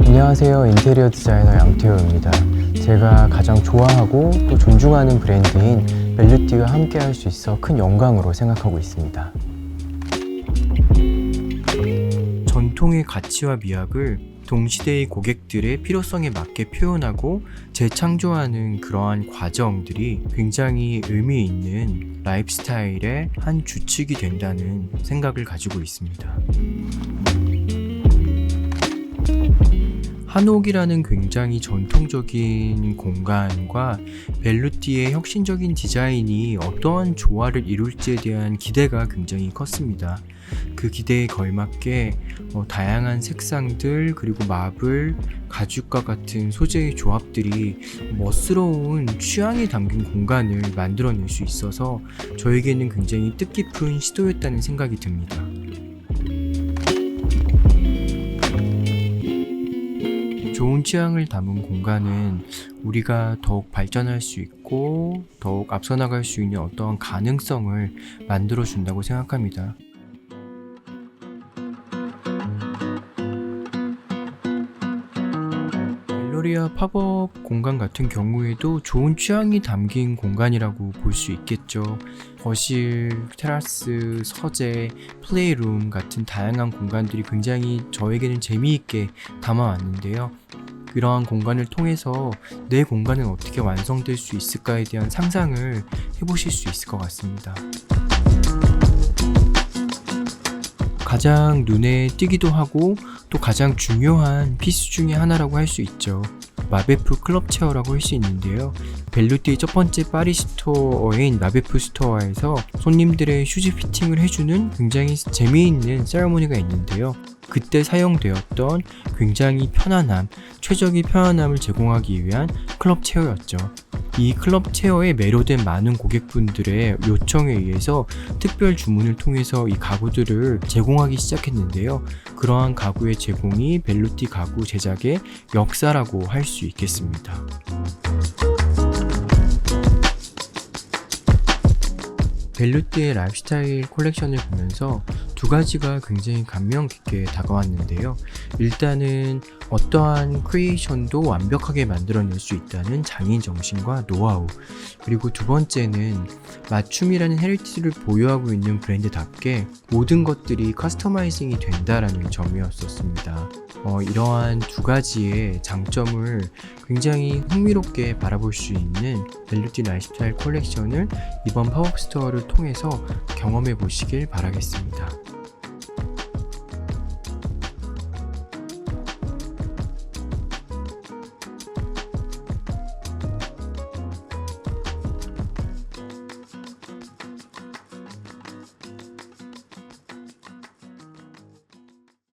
안녕하세요. 인테리어 디자이너 양태호입니다. 제가 가장 좋아하고 또 존중하는 브랜드인 벨류티와 함께 할 수 있어 큰 영광으로 생각하고 있습니다. 전통의 가치와 미학을 동시대의 고객들의 필요성에 맞게 표현하고 재창조하는 그러한 과정들이 굉장히 의미 있는 라이프 스타일의 한 주축이 된다는 생각을 가지고 있습니다. 한옥이라는 굉장히 전통적인 공간과 벨루티의 혁신적인 디자인이 어떠한 조화를 이룰지에 대한 기대가 굉장히 컸습니다. 그 기대에 걸맞게 어, 다양한 색상들 그리고 마블, 가죽과 같은 소재의 조합들이 멋스러운 취향이 담긴 공간을 만들어낼 수 있어서 저에게는 굉장히 뜻깊은 시도였다는 생각이 듭니다. 좋은 취향을 담은 공간은 우리가 더욱 발전할 수 있고 더욱 앞서 나갈 수 있는 어떠한 가능성을 만들어 준다고 생각합니다. 갤러리아 팝업 공간 같은 경우에도 좋은 취향이 담긴 공간이라고 볼 수 있겠죠. 거실, 테라스, 서재, 플레이룸 같은 다양한 공간들이 굉장히 저에게는 재미있게 담아왔는데요. 그러한 공간을 통해서 내 공간은 어떻게 완성될 수 있을까에 대한 상상을 해보실 수 있을 것 같습니다. 가장 눈에 띄기도 하고 또 가장 중요한 피스 중에 하나라고 할 수 있죠. 마베프 클럽 체어라고 할 수 있는데요. 벨루티의 첫 번째 파리 스토어인 마베프 스토어에서 손님들의 슈즈 피팅을 해주는 굉장히 재미있는 세레모니가 있는데요. 그때 사용되었던 굉장히 편안함, 최적의 편안함을 제공하기 위한 클럽 체어였죠. 이 클럽 체어에 매료된 많은 고객분들의 요청에 의해서 특별 주문을 통해서 이 가구들을 제공하기 시작했는데요. 그러한 가구의 제공이 벨루티 가구 제작의 역사라고 할 수 있겠습니다. 벨루티의 라이프스타일 콜렉션을 보면서 두 가지가 굉장히 감명 깊게 다가왔는데요. 일단은 어떠한 크리에이션도 완벽하게 만들어낼 수 있다는 장인 정신과 노하우. 그리고 두 번째는 맞춤이라는 헤리티지를 보유하고 있는 브랜드답게 모든 것들이 커스터마이징이 된다라는 점이었었습니다. 어, 이러한 두 가지의 장점을 굉장히 흥미롭게 바라볼 수 있는 벨루티 라이프스타일 콜렉션을 이번 팝업 스토어를 통해서 경험해 보시길 바라겠습니다.